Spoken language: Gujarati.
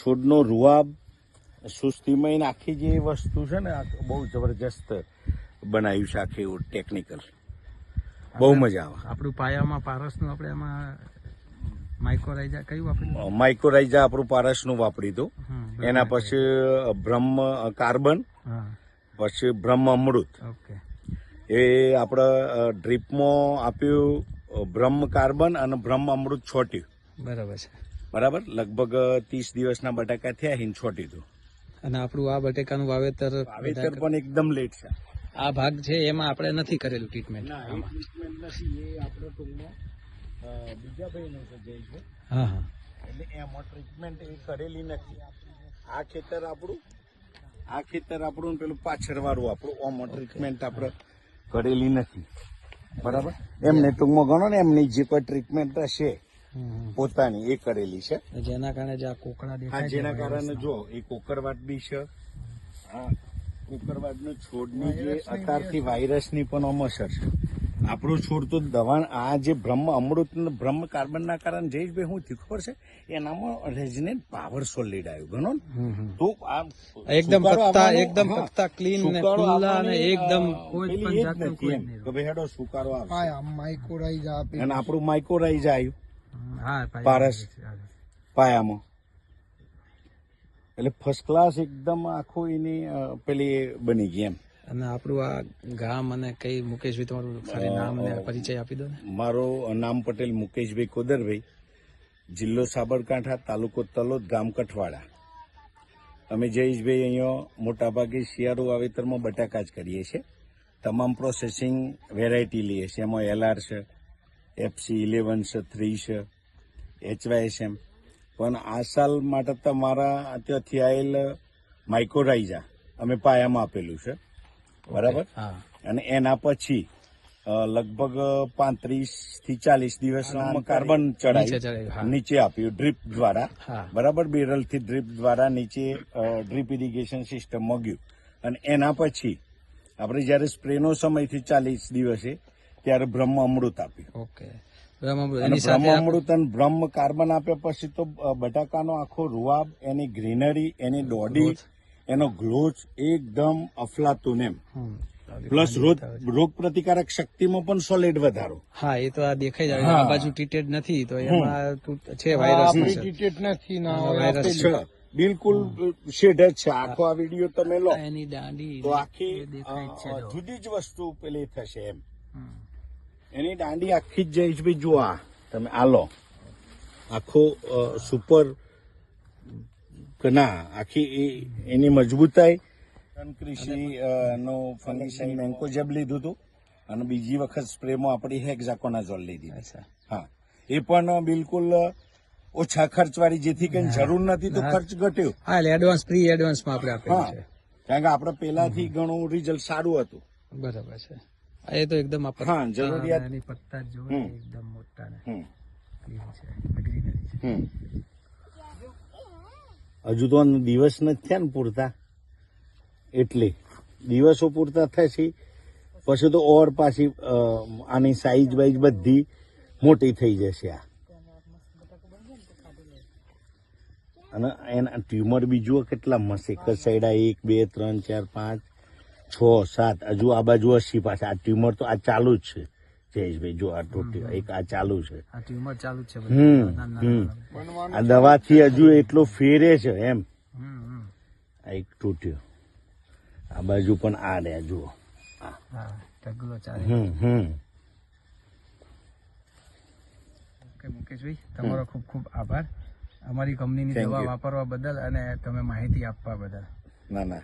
છોડનો રૂઆબ સુસ્તીમય આખી જે વસ્તુ છે ને બહુ જબરજસ્ત બનાવ્યું છે આખી એવું ટેકનિકલ બહુ મજા આવે. આપણું પાયામાં પારસનું આપણે એમાં માઇકોરાઇઝા કયું વાપર્યું? માઇક્રોરાઇઝા આપણું પારસનું વાપરી હતું. એના પછી બ્રહ્મ કાર્બન પછી બ્રહ્મ અમૃત. ઓકે. એ આપણે ડ્રીપમાં આપ્યું બ્રહ્મ કાર્બન અને બ્રહ્મ અમૃત છોટ્યું. બરાબર છે. બરાબર? લગભગ ત્રીસ દિવસના બટાકા થયા હિન તો અને આપણું આ બટેકાનું વાવેતર વાવેતર પણ એકદમ લેટ છે. આ ભાગ છે એમાં આપણે નથી કરેલું ટ્રીટમેન્ટ ટ્રીટમેન્ટ નથી એ આપણે ટૂંકમાં બીજા ભાઈનું છે જય છે. હા હા. એટલે એમાં ટ્રીટમેન્ટ એ કરેલી નથી. આ ખેતર આપણું આ ખેતર આપણું પેલું પાછળવાળું આપણું. ઓમાં ટ્રીટમેન્ટ આપણે કરેલી નથી. બરાબર? એમને ટૂંકમાં ગણો ને એમની જે કોઈ ટ્રીટમેન્ટ હશે પોતાની એ કરેલી છે. જેના કારણે જે આ કોકડા દેખાય જેના કારણે જો એ કોકરવાટ બી છે. હા કોકરવાટનો છોડની જે અત્યારથી વાયરસની પણ આમ અસર છે. આપણો છોડ તો દવા આ જે બ્રહ્મ અમૃત ને બ્રહ્મ કાર્બનના કારણે જયેશભાઈ હું થયું ખબર છે? એનામાં રેઝિનેટ પાવર સોલિડ આવ્યું ગણો ને? હમ, હમ. તો આ એકદમ સુકારો પત્તા એકદમ પત્તા ક્લીન ને ખુલ્લા અને એકદમ કોઈ પણ જાતનું કોઈ નહીં તો ભાઈ હેડો સુકારો આવશે. માઇકોરાઇઝ આપે અને આપણું માઇકોરાઇઝ આવ્યું. પારસ. પાયામાં એટલે ફર્સ્ટ ક્લાસ એકદમ આખું એની પેલી બની ગઈ એમ. અને આપણું આ ગામ અને કઈ મુકેશભાઈ તમારું ખાલી નામ ને પરિચય આપી દો ને. મારું નામ પટેલ મુકેશભાઈ કોદરભાઈ. જિલ્લો સાબરકાંઠા તાલુકો તલોદ ગામ કઠવાડા. અમે જયેશભાઈ અહીંયા મોટાભાગે શિયાળુ વાવેતરમાં બટાકા જ કરીએ છીએ. તમામ પ્રોસેસિંગ વેરાયટી લઈએ છીએ. એમાં એલઆર છે એફસી ઇલેવન છે થ્રી છે એચવાયએસએમ પણ આ સાલ માટે તમારા ત્યાંથી આવેલ માઇક્રોરાઇઝા અમે પાયામાં આપેલું છે. બરાબર? અને એના પછી લગભગ પાંત્રીસથી ચાલીસ દિવસમાં કાર્બન હા. નીચે આપ્યું ડ્રીપ દ્વારા. બરાબર? બેરલથી ડ્રીપ દ્વારા નીચે ડ્રીપ ઇરિગેશન સિસ્ટમ મગ્યું. અને એના પછી આપણે જયારે સ્પ્રેનો સમયથી ચાલીસ દિવસે ત્યારે બ્રહ્મ અમૃત આપ્યું. ઓકે. બ્રહ્મા અને બ્રહ્મ અમૃત અને બ્રહ્મ કાર્બન આપ્યા પછી તો બટાકાનો આખો રૂઆબ એની ગ્રીનરી એની દોડી એનો ગ્રોથ એકદમ અફલાતું એમ. પ્લસ રોગ રોગ પ્રતિકારક શક્તિમાં પણ સોલિડ વધારો. હા એ તો આ દેખાઈ જાય આ બાજુ ટ્રીટેડ નથી તો એમાં છે વાયરસ આપણી નથી ના વાયરસ છે બિલકુલ શેડ જ છે. આખો આ વીડિયો તમે લો. એની દાંડી તો આખી. જુદી જ વસ્તુ પેલી થશે એમ. એની દાંડી આખી જ જઈશ ભાઈ જુઓ આ. તમે આ લો આખો સુપર ના આખી એની મજબૂતાઈ. કૃષિ નો ફંગીસાઇડ મેન્કોજેબ લીધું હતું અને બીજી વખત સ્પ્રેમાં આપણી હેક્ઝાકોનાઝોલ લીધી અચ્છા. હા. એ પણ બિલકુલ ઓછા ખર્ચવાળી જેથી કઈ જરૂર નથી તો ખર્ચ ઘટ્યો. હા એટલે એડવાન્સ ફ્રી એડવાન્સમાં આપણે આપેલું હા. છે. કારણ કે આપણે પેલાથી ઘણું રિઝલ્ટ સારું હતું. બરાબર છે. એ તો એકદમ હા, જરૂરિયાત- એની પત્તા જ એકદમ મોટા ને હમ clean છે ગ્રીનરી છે. હમ. હજુ તો દિવસ નથી થયા ને પૂરતા. એટલે દિવસો પૂરતા થશે પછી તો ઓર પાછી આની સાઈઝ વાઈઝ બધી મોટી થઈ જશે આ. અને એના ટ્યુમર બી જુઓ કેટલા મસ્ત એક જ સાઈડ આ એક બે ત્રણ ચાર પાંચ. છ સાત હજુ આ બાજુ અસી પાછા. આ ટ્યુમર તો આ ચાલુ જ છે. જયેશભાઈ જો આ ટોટી એક આ ચાલુ છે. આ ટ્યુમર ચાલુ છે હમ. આ દવાથી હજુ એટલો ફેરે છે એમ. આ એક તૂટ્યો. આ બાજુ પણ આ રહ્યા જુઓ. હા ઢગલો ચાલે. હમ હમ. મુકેશભાઈ તમારો ખૂબ ખૂબ આભાર. અમારી કંપનીની દવા વાપરવા બદલ અને તમે માહિતી આપવા બદલ. ના ના.